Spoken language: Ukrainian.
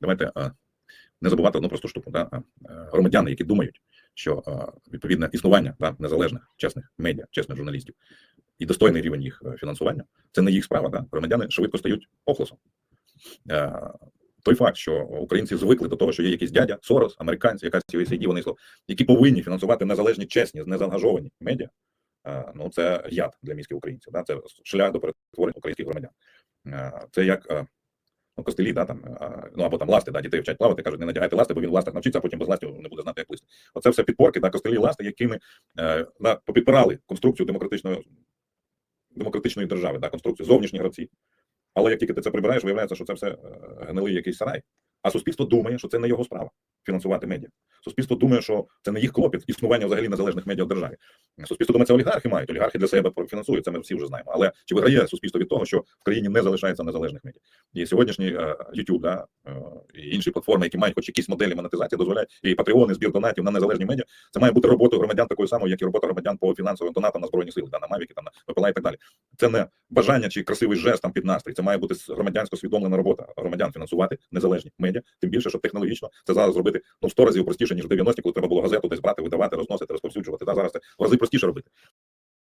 давайте не забувати одну просту штуку. Да? е, Громадяни, які думають, що відповідне існування да, незалежних, чесних медіа, чесних журналістів і достойний рівень їх е, фінансування, це не їх справа. Да? Громадяни швидко стають охлосом. Е, Той факт, що українці звикли до того, що є якийсь дядя, Сорос, американці, якась USAID, вони які повинні фінансувати незалежні, чесні, незаангажовані медіа. Ну, це яд для міських українців. Да? Це шлях до перетворення українських громадян. Це як ну, костелі, да, там, е, ну або там ласти, да, дітей вчать плавати, кажуть, не надягайте ласти, бо він в ластах навчиться, а потім без ластів не буде знати, як плисти. Оце все підпорки, да, костелі ласти, якими е, да, попідпирали конструкцію демократичної, демократичної держави, да, конструкцію зовнішні гравці. Але як тільки ти це прибираєш, виявляється, що це все е, гнилий якийсь сарай. А суспільство думає, що це не його справа фінансувати медіа. Суспільство думає, що це не їх клопіт існування взагалі незалежних медіа в державі. Суспільство думає, це олігархи мають. Олігархи для себе фінансують, це ми всі вже знаємо. Але чи виграє суспільство від того, що в країні не залишається незалежних медіа? І сьогоднішній е, YouTube, да, е, і інші платформи, які мають хоч якісь моделі монетизації, дозволяють і патреони, збір донатів на незалежні медіа. Це має бути роботою громадян такою самою, як і робота громадян по фінансовим донатам на збройні сили, да, на Мавіки, там на ВПЛА і так далі. Це не бажання чи красивий жест там під настрій. Це має бути громадянсько свідомлена робота громадян фінансувати незалежні медіа. Тим більше, що технологічно це зараз зробити ну в 100 разів простіше ніж в 90-ті, коли треба було газету десь брати, видавати, розносити, розповсюджувати. Та зараз це в рази простіше робити.